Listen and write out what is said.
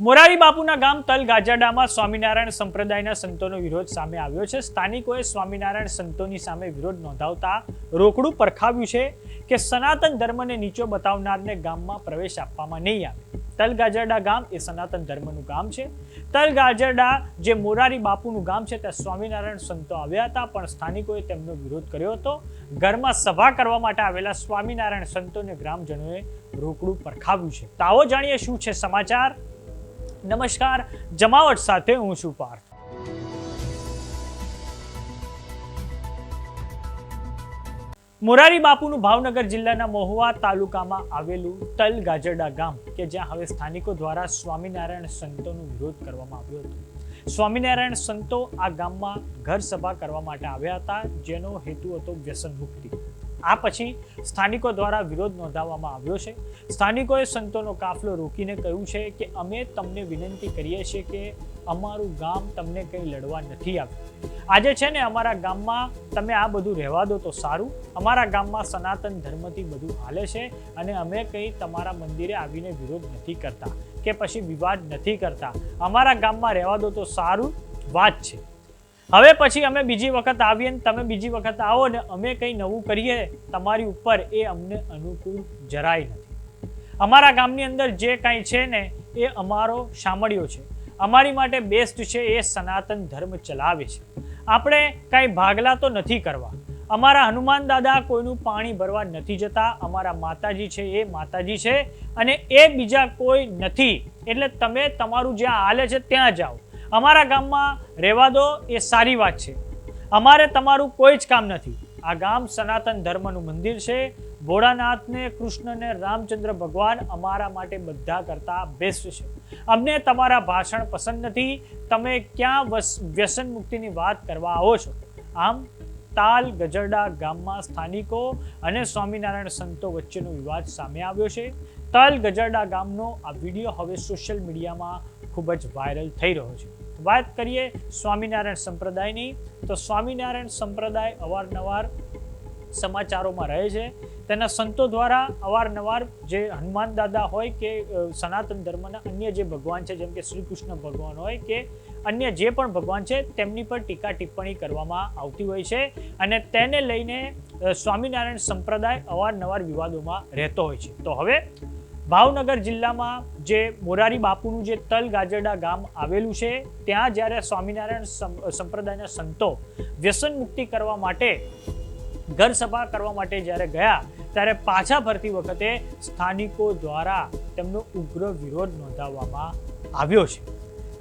મોરારી બાપુના ગામ તલ ગાજાડામાં સ્વામિનારાયણ સંપ્રદાયના સંતોનો વિરોધ સામે આવ્યો છે. સ્થાનિકોએ સ્વામિનારાયણ સંતોની સામે વિરોધ નોંધાવતા રોકડું પરખાવ્યું છે કે સનાતન ધર્મને નીચો બતાવનારને ગામમાં પ્રવેશ આપવામાં નહીં આવે. તલ ગાજરડા ગામ એ સનાતન ધર્મનું ગામ છે. તલ ગાજરડા જે મોરારી બાપુનું ગામ છે, ત્યાં સ્વામિનારાયણ સંતો આવ્યા હતા, પણ સ્થાનિકોએ તેમનો વિરોધ કર્યો હતો. ઘરમાં સભા કરવા માટે આવેલા સ્વામિનારાયણ સંતોને ગ્રામજનોએ રોકડું પરખાવ્યું છે. તો આવો જાણીએ શું છે સમાચાર? નમસ્કાર, જમાવટ સાથે હું છું પાર્થ. મોરારી બાપુનું ભાવનગર જિલ્લાના મહુવા તાલુકામાં આવેલું તલ ગાજરડા ગામ, કે જ્યાં હવે સ્થાનિકો દ્વારા સ્વામિનારાયણ સંતોનો વિરોધ કરવામાં આવ્યો હતો. સ્વામિનારાયણ સંતો આ ગામમાં ઘર સભા કરવા માટે આવ્યા હતા, જેનો હેતુ હતો વ્યસન મુક્તિ આ પછી સ્થાનિકો દ્વારા વિરોધ નોંધાવવામાં આવ્યો છે. સ્થાનિકોએ સંતોનો કાફલો રોકીને કહ્યું છે કે અમે તમને વિનંતી કરીએ છીએ કે અમારું ગામ તમને કંઈ લડવા નથી આવ્યું આજે છે ને અમારા ગામમાં તમે આ બધું રહેવા દો તો સારું. અમારા ગામમાં સનાતન ધર્મથી બધું હાલે છે અને અમે કંઈ તમારા મંદિરે આવીને વિરોધ નથી કરતા કે પછી વિવાદ નથી કરતા. અમારા ગામમાં રહેવા દો તો સારું વાત છે. હવે પછી અમે બીજી વખત આવીએ ને તમે બીજી વખત આવો ને અમે કંઈ નવું કરીએ તમારી ઉપર એ અમને અનુકૂળ જરાય નથી. અમારા ગામની અંદર જે કાંઈ છે ને એ અમારો શામળિયો છે. અમારી માટે બેસ્ટ છે એ સનાતન ધર્મ ચલાવે છે. આપણે કાંઈ ભાગલા તો નથી કરવા. અમારા હનુમાન દાદા કોઈનું પાણી ભરવા નથી જતા. અમારા માતાજી છે એ માતાજી છે અને એ બીજા કોઈ નથી. એટલે તમે તમારું જ્યાં હાલે છે ત્યાં જાઓ અમારા ગામમાં રહેવા દો, એ સારી વાત છે. અમારે તમારું કોઈ જ કામ નથી. આ ગામ સનાતન ધર્મનું મંદિર છે. ભોળાનાથને, કૃષ્ણને, રામચંદ્ર ભગવાન અમારા માટે બધા કરતા બેસ્ટ છે. અમને તમારા ભાષણ પસંદ નથી. તમે ક્યાં વ્યસન મુક્તિની વાત કરવા આવો છો? આમ, તાલ ગજરડા ગામમાં સ્થાનિકો અને સ્વામિનારાયણ સંતો વચ્ચેનો વિવાદ સામે આવ્યો છે. તાલ ગજરડા ગામનો આ વીડિયો હવે સોશિયલ મીડિયામાં ખૂબ જ વાયરલ થઈ રહ્યો છે. વાત કરીએ સ્વામિનારાયણ સંપ્રદાયની, તો સ્વામિનારાયણ સંપ્રદાય અવારનવાર સમાચારોમાં રહે છે. તેના સંતો દ્વારા અવારનવાર જે હનુમાન દાદા હોય કે સનાતન ધર્મના અન્ય જે ભગવાન છે, જેમ કે શ્રી કૃષ્ણ ભગવાન હોય કે અન્ય જે પણ ભગવાન છે, તેમની પર ટીકા ટિપ્પણી કરવામાં આવતી હોય છે અને તેને લઈને સ્વામિનારાયણ સંપ્રદાય અવારનવાર વિવાદોમાં રહેતો હોય છે. તો હવે ભાવનગર જિલ્લામાં જે મોરારી બાપુનું જે તલ ગાજરડા ગામ આવેલું છે, ત્યાં જ્યારે સ્વામિનારાયણ સંપ્રદાયના સંતો વ્યસન મુક્તિ કરવા માટે, ઘર સભા કરવા માટે જ્યારે ગયા, ત્યારે પાછા ફરતી વખતે સ્થાનિકો દ્વારા તેમનો ઉગ્ર વિરોધ નોંધાવવામાં આવ્યો છે.